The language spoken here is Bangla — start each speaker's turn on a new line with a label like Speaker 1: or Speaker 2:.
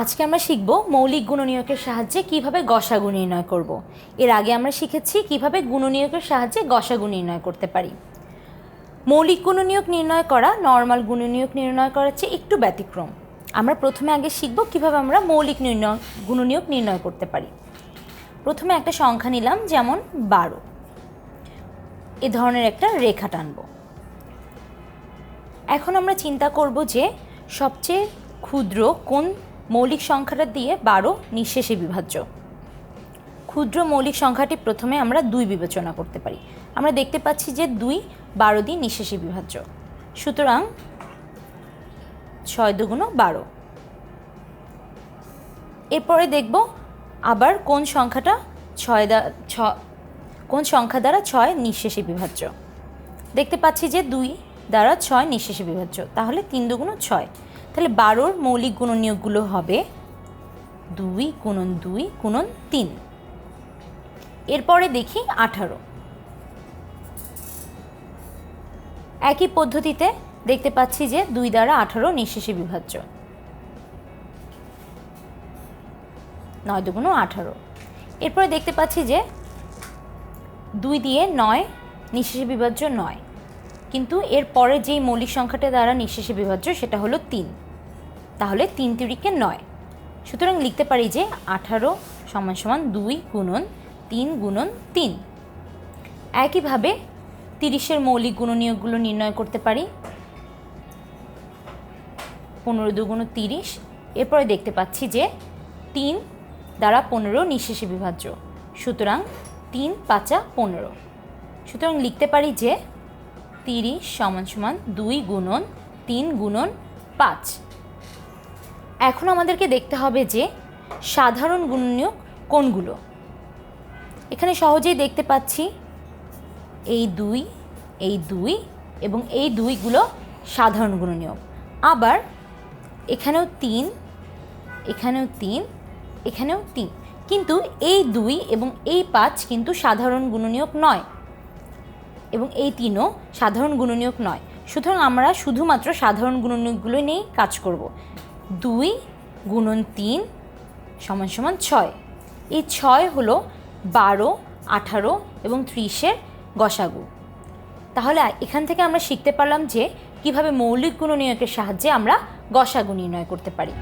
Speaker 1: আজকে আমরা শিখব মৌলিক গুণনীয়কের সাহায্যে কীভাবে গসাগু নির্ণয় করব। এর আগে আমরা শিখেছি কীভাবে গুণনীয়কের সাহায্যে গসাগু নির্ণয় করতে পারি। মৌলিক গুণনীয়ক নির্ণয় করা, নর্মাল গুণনীয়ক নির্ণয় করার চেয়ে একটু ব্যতিক্রম। আমরা প্রথমে আগে শিখব কীভাবে আমরা মৌলিক নির্ণয়, গুণনীয়ক নির্ণয় করতে পারি। প্রথমে একটা সংখ্যা নিলাম, যেমন বারো। এ ধরনের একটা রেখা টানব। এখন আমরা চিন্তা করব যে সবচেয়ে ক্ষুদ্র কোন মৌলিক সংখ্যাটা দিয়ে বারো নিঃশেষে বিভাজ্য। ক্ষুদ্র মৌলিক সংখ্যাটি প্রথমে আমরা দুই বিবেচনা করতে পারি। আমরা দেখতে পাচ্ছি যে দুই বারো দিয়ে নিঃশেষে বিভাজ্য। সুতরাং ছয় দুগুণ বারো। এরপরে দেখব আবার কোন সংখ্যাটা ছয় দ্বা ছ কোন সংখ্যা দ্বারা ছয় নিঃশেষে বিভাজ্য। দেখতে পাচ্ছি যে দুই দ্বারা ছয় নিঃশেষে বিভাজ্য। তাহলে তিন দুগুণ ছয়। তাহলে বারোর মৌলিক গুণনীয়কগুলো হবে দুই গুণন দুই গুণন তিন। এরপরে দেখি আঠারো। একই পদ্ধতিতে দেখতে পাচ্ছি যে দুই দ্বারা আঠারো নিঃশেষে বিভাজ্য। নয় দুগুণ আঠারো। এরপরে দেখতে পাচ্ছি যে দুই দিয়ে নয় নিঃশেষে বিভাজ্য নয়। কিন্তু এর পরে যেই মৌলিক সংখ্যাটা দ্বারা নিঃশেষে বিভাজ্য, সেটা হলো তিন। তাহলে তিন তিরিকে নয়। সুতরাং লিখতে পারি যে আঠারো সমান সমান দুই গুণন তিন গুণন তিন। একইভাবে তিরিশের মৌলিক গুণনীয়কগুলো নির্ণয় করতে পারি। পনেরো দুগুণ তিরিশ। এরপরে দেখতে পাচ্ছি যে তিন দ্বারা পনেরো নিঃশেষে বিভাজ্য। সুতরাং তিন পাঁচা পনেরো। সুতরাং লিখতে পারি যে তিরিশ সমান সমান দুই গুণন তিন গুণন পাঁচ। এখন আমাদেরকে দেখতে হবে যে সাধারণ গুণনীয়ক কোনগুলো? এখানে সহজেই দেখতে পাচ্ছি এই দুই এই দুই এবং এই দুইগুলো সাধারণ গুণনীয়ক। আবার এখানেও তিন এখানেও তিন এখানেও তিন। কিন্তু এই দুই এবং এই পাঁচ কিন্তু সাধারণ গুণনীয়ক নয়। এবং এই তিনও সাধারণ গুণনীয়ক নয়। সুতরাং আমরা শুধুমাত্র সাধারণ গুণনীয়কগুলো নিয়েই কাজ করব। দুই গুণন তিন সমান সমান ছয়। এই ছয় হলো বারো, আঠারো এবং ত্রিশের গসাগু। তাহলে এখান থেকে আমরা শিখতে পারলাম যে কীভাবে মৌলিক গুণনীয়কের সাহায্যে আমরা গসাগু নির্ণয় করতে পারি।